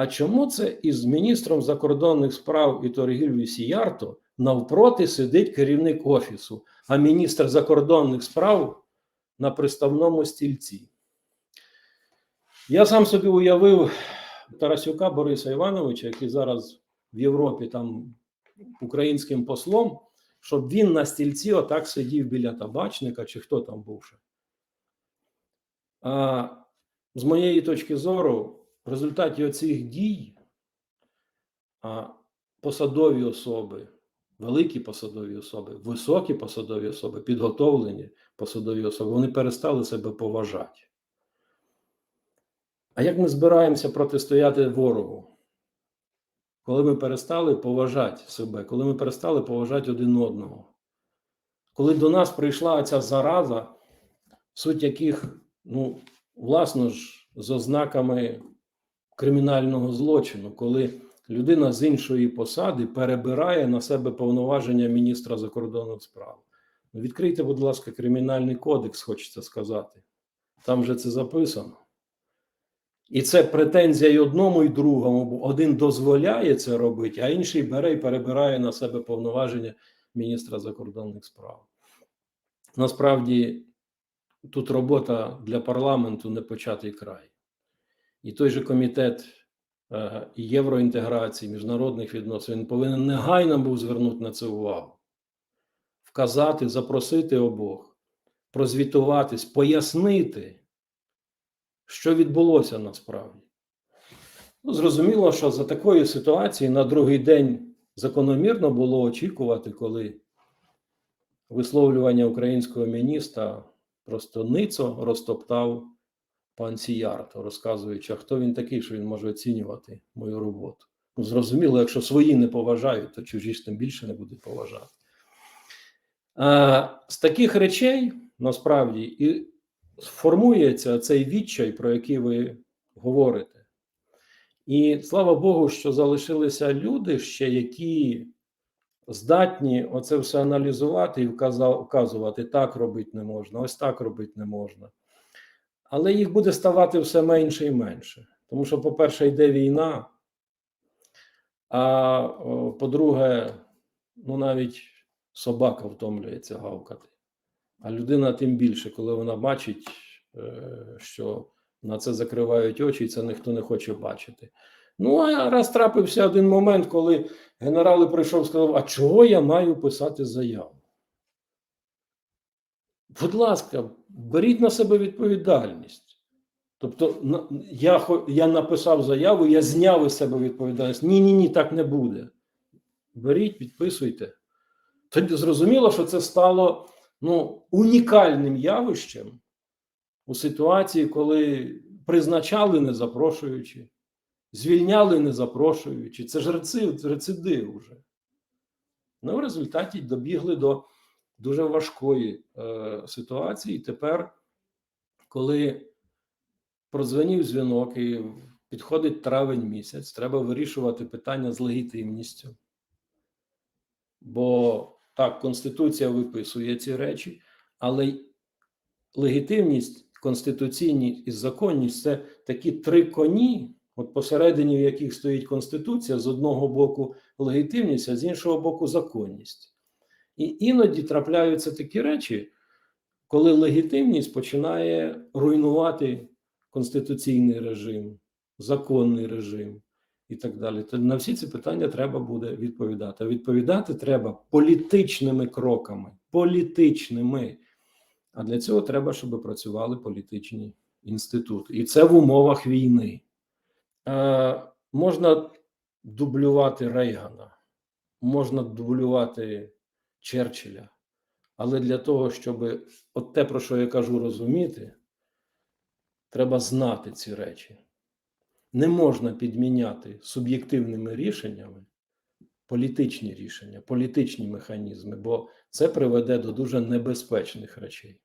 а чому це із міністром закордонних справ і торгівлі Сіярто навпроти сидить керівник офісу, а міністр закордонних справ на приставному стільці? Я сам собі уявив Тарасюка Бориса Івановича, який зараз в Європі там українським послом, щоб він на стільці отак сидів біля табачника, чи хто там був ще. А з моєї точки зору, в результаті оцих дій посадові особи, великі посадові особи, високі посадові особи, підготовлені посадові особи, вони перестали себе поважати. А як ми збираємося протистояти ворогу? Коли ми перестали поважати себе, коли ми перестали поважати один одного, коли до нас прийшла ця зараза, суть яких, ну, власно ж, з ознаками кримінального злочину, коли людина з іншої посади перебирає на себе повноваження міністра закордонних справ. Ну, Відкрийте, будь ласка, кримінальний кодекс, хочеться сказати. Там вже це записано. І це претензія і одному, і другому, бо один дозволяє це робити, а інший бере і перебирає на себе повноваження міністра закордонних справ. Насправді, тут робота для парламенту не початий край. І той же комітет е, євроінтеграції, міжнародних відносин він повинен негайно був звернути на це увагу, вказати, запросити обох, прозвітуватись, пояснити що відбулося насправді. Ну, зрозуміло, що за такої ситуації на другий день закономірно було очікувати, коли висловлювання українського міністра просто ницо розтоптав пан Сіярто, розказуючи, а хто він такий, що він може оцінювати мою роботу. Ну, зрозуміло, якщо свої не поважають, то чужі ж тим більше не будуть поважати. А, з таких речей насправді і формується цей відчай, про який ви говорите. І слава Богу, що залишилися люди ще, які здатні оце все аналізувати і вказувати, так робити не можна, ось так робити не можна. Але їх буде ставати все менше і менше. Тому що, по-перше, йде війна, а по-друге, ну навіть собака втомлюється гавкати. А людина тим більше, коли вона бачить, що на це закривають очі, і це ніхто не хоче бачити. Ну, а раз трапився один момент, коли генерал прийшов і сказав: А чого я маю писати заяву? Будь ласка, беріть на себе відповідальність. Тобто, я я написав заяву, я зняв із себе відповідальність. Ні, ні, ні, так не буде. Беріть, підписуйте. Тоді зрозуміло, що це стало ну, унікальним явищем у ситуації, коли призначали не запрошуючи, звільняли не запрошуючи. Це ж рецидив вже. Ну, в результаті добігли до дуже важкої е, ситуації. І тепер, коли продзвонив дзвінок і підходить травень місяць, треба вирішувати питання з легітимністю. Бо так, Конституція виписує ці речі, але легітимність, конституційність і законність це такі три коні, от посередині в яких стоїть Конституція, з одного боку легітимність, а з іншого боку, законність. І іноді трапляються такі речі, коли легітимність починає руйнувати конституційний режим, законний режим і так далі. То на всі ці питання треба буде відповідати. Відповідати треба політичними кроками. Політичними. А для цього треба, щоб працювали політичні інститути. І це в умовах війни. Е, Можна дублювати Рейгана, можна дублювати Черчилля. Але для того, щоб от те, про що я кажу, розуміти, треба знати ці речі не можна підміняти суб'єктивними рішеннями політичні рішення, політичні механізми, бо це приведе до дуже небезпечних речей.